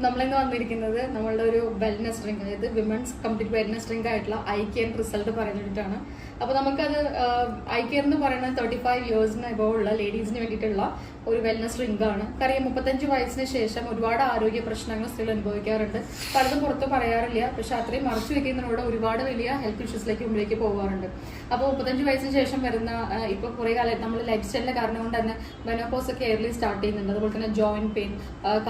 നമ്മളിന്ന് വന്നിരിക്കുന്നത് നമ്മളുടെ ഒരു വെൽനസ് ഡ്രിങ്ക് അതായത് വിമൻസ് കംപ്ലീറ്റ് വെൽനസ് ഡ്രിങ്ക് ആയിട്ടുള്ള ഐ കെയർ റിസൾട്ട് പറഞ്ഞിട്ടാണ് അപ്പോൾ നമുക്കത് ഐ കെയർ എന്ന് പറയുന്നത് തേർട്ടി ഫൈവ് ഇയേഴ്സിന് ഇപ്പോൾ ഉള്ള ലേഡീസിന് വേണ്ടിയിട്ടുള്ള ഒരു വെൽനസ് ഡ്രിങ്ക് ആണ്. കാര്യം മുപ്പത്തഞ്ച് വയസ്സിന് ശേഷം ഒരുപാട് ആരോഗ്യ പ്രശ്നങ്ങൾ സ്ത്രീകൾ അനുഭവിക്കാറുണ്ട്. പലതും പുറത്ത് പറയാറില്ല. പക്ഷെ അത്രയും മറച്ചു വെക്കുന്നതിനോട് ഒരുപാട് വലിയ ഹെൽത്ത് ഇഷ്യൂസിലേക്ക് മുമ്പിലേക്ക് പോകാറുണ്ട്. അപ്പോൾ മുപ്പത്തഞ്ച് വയസ്സിന് ശേഷം വരുന്ന ഇപ്പോൾ കുറേ കാലം നമ്മൾ ലൈഫ് സ്റ്റൈലിന്റെ കാരണം കൊണ്ട് തന്നെ മെനോപോസ് ഒക്കെ എയർലി സ്റ്റാർട്ട് ചെയ്യുന്നുണ്ട്. അതുപോലെ തന്നെ ജോയിന്റ് പെയിൻ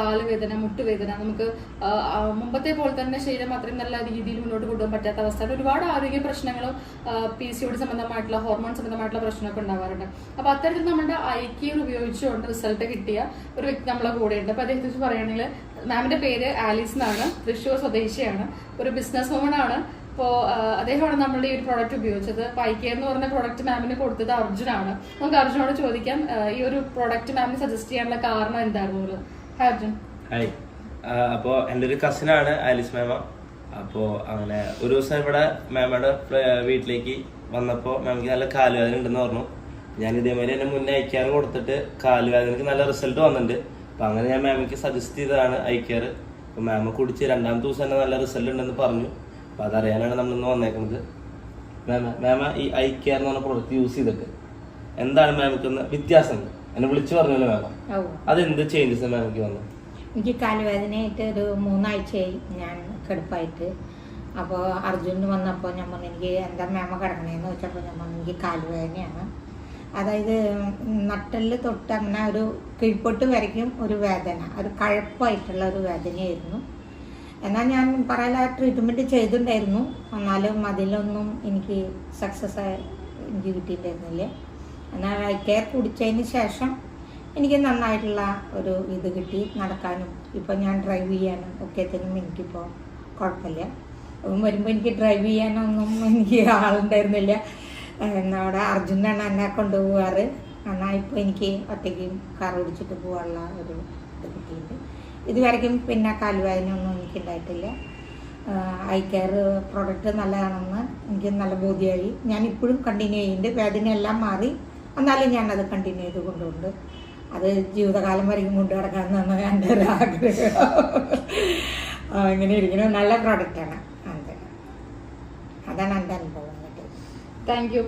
കാലുവേദന മുട്ടുവേദന നമുക്ക് ആ, ആ, മുമ്പത്തെ പോലെ തന്നെ ശരീരം അത്രയും നല്ല രീതിയിൽ മുന്നോട്ട് കൊണ്ടുപോകാൻ പറ്റാത്ത അവസ്ഥ ഒരുപാട് ആരോഗ്യ പ്രശ്നങ്ങളും പി സി ഒടി സംബന്ധമായിട്ടുള്ള ഹോർമോൺ സംബന്ധമായിട്ടുള്ള പ്രശ്നമൊക്കെ ഉണ്ടാവാറുണ്ട്. അപ്പൊ അത്തരത്തിൽ നമ്മുടെ ഐക്യർ ഉപയോഗിച്ചുകൊണ്ട് റിസൾട്ട് കിട്ടിയ ഒരു വ്യക്തി നമ്മളെ കൂടെ ഉണ്ട് അപ്പൊ അദ്ദേഹത്തെ പറയുകയാണെങ്കിൽ മാമിന്റെ പേര് ആലീസ് എന്നാണ്. തൃശ്ശൂർ സ്വദേശിയാണ്. ഒരു ബിസിനസ് വുമൺ ആണ്. അപ്പോ അദ്ദേഹമാണ് നമ്മളുടെ ഈ ഒരു പ്രോഡക്റ്റ് ഉപയോഗിച്ചത്. ഐക്യർ എന്ന് പറഞ്ഞ പ്രോഡക്റ്റ് മാമിന് കൊടുത്തത് അർജുനാണ്. നമുക്ക് അർജുനോട് ചോദിക്കാം ഈ ഒരു പ്രോഡക്റ്റ് മാമിന് സജസ്റ്റ് ചെയ്യാനുള്ള കാരണം എന്തായിരുന്നു? ഹായ് അർജുൻ. ഹായ് അപ്പോൾ എന്റെ ഒരു കസിനാണ് ആലിസ് മാമ. അപ്പോൾ അങ്ങനെ ഒരു ദിവസം ഇവിടെ മാമയുടെ വീട്ടിലേക്ക് വന്നപ്പോൾ മാമയ്ക്ക് നല്ല കാലുവേദന ഉണ്ടെന്ന് പറഞ്ഞു. ഞാൻ ഇതേമാതിരി എന്നെ മുന്നേ ഐക്കാർ കൊടുത്തിട്ട് കാലുവേദനക്ക് നല്ല റിസൾട്ട് വന്നിട്ടുണ്ട്. അപ്പോൾ അങ്ങനെ ഞാൻ മാമയ്ക്ക് സജസ്റ്റ് ചെയ്തതാണ് ഐക്കാർ അപ്പോൾ മാമ കുടിച്ച് രണ്ടാമത്തെ ദിവസം തന്നെ നല്ല റിസൾട്ട് ഉണ്ടെന്ന് പറഞ്ഞു. അപ്പോൾ അതറിയാനാണ് നമ്മളിന്ന് വന്നേക്കുന്നത്. മാമ മാമ ഈ ഐ കെയർ എന്ന് പറഞ്ഞ പ്രൊഡക്റ്റ് യൂസ് ചെയ്തിട്ട് എന്താണ് മാമിക്ക് വ്യത്യാസം? എന്നെ വിളിച്ചു പറഞ്ഞല്ലോ മാമ. അത് അതെന്ത് ചേഞ്ചസ് മാമിക്ക് വന്നു എനിക്ക് കാലുവേദനയായിട്ട് ഒരു മൂന്നാഴ്ചയായി ഞാൻ കെടുപ്പായിട്ട്. അപ്പോൾ അർജുന് വന്നപ്പോൾ ഞാൻ പറഞ്ഞു എനിക്ക് എന്താ മേമ കിടക്കണേന്ന് വെച്ചപ്പോൾ ഞാൻ പറഞ്ഞു എനിക്ക് കാലുവേദനയാണ്. അതായത് നട്ടൽ തൊട്ട് അങ്ങനെ ഒരു കീഴ്പൊട്ട് വരയ്ക്കും ഒരു വേദന ഒരു കഴപ്പായിട്ടുള്ള ഒരു വേദനയായിരുന്നു. എന്നാൽ ഞാൻ പറയാൻ ട്രീറ്റ്മെന്റ് ചെയ്തിട്ടുണ്ടായിരുന്നു. എന്നാലും അതിലൊന്നും എനിക്ക് സക്സസ് ആയി എനിക്ക് കിട്ടിയിട്ടുണ്ടായിരുന്നില്ല. എന്നാൽ കെയർ കുടിച്ചതിന് ശേഷം എനിക്ക് നന്നായിട്ടുള്ള ഒരു ഇത് കിട്ടി നടക്കാനും. ഇപ്പം ഞാൻ ഡ്രൈവ് ചെയ്യാനും ഒക്കെ തന്നെ എനിക്കിപ്പോൾ കുഴപ്പമില്ല വരുമ്പോൾ എനിക്ക് ഡ്രൈവ് ചെയ്യാനൊന്നും എനിക്ക് ആളുണ്ടായിരുന്നില്ല. നമ്മുടെ അർജുനാണ് എന്നെ കൊണ്ടുപോകാറ് എന്നാൽ ഇപ്പോൾ എനിക്ക് ഒറ്റയ്ക്ക് കാർ ഓടിച്ചിട്ട് പോകാനുള്ള ഒരു ഇത് കിട്ടിയിട്ടുണ്ട് ഇതുവരെയ്ക്കും പിന്നെ എനിക്ക് ഉണ്ടായിട്ടില്ല ഐ കെയർ പ്രോഡക്റ്റ് നല്ലതാണെന്ന് എനിക്ക് നല്ല ബോധ്യമായി ഞാൻ ഇപ്പോഴും കണ്ടിന്യൂ ചെയ്യുന്നുണ്ട്. വേദനയെല്ലാം മാറി. എന്നാലും ഞാനത് കണ്ടിന്യൂ ചെയ്ത് കൊണ്ടുണ്ട് അത് ജീവിതകാലം വരെയും കൊണ്ടു കിടക്കാമെന്നാണ് എന്റെ ഒരു ആഗ്രഹം. ഇങ്ങനെ ഇരിക്കണം നല്ല പ്രോഡക്റ്റാണ് അതെ. അതാണ് എന്റെ അനുഭവം. Thank you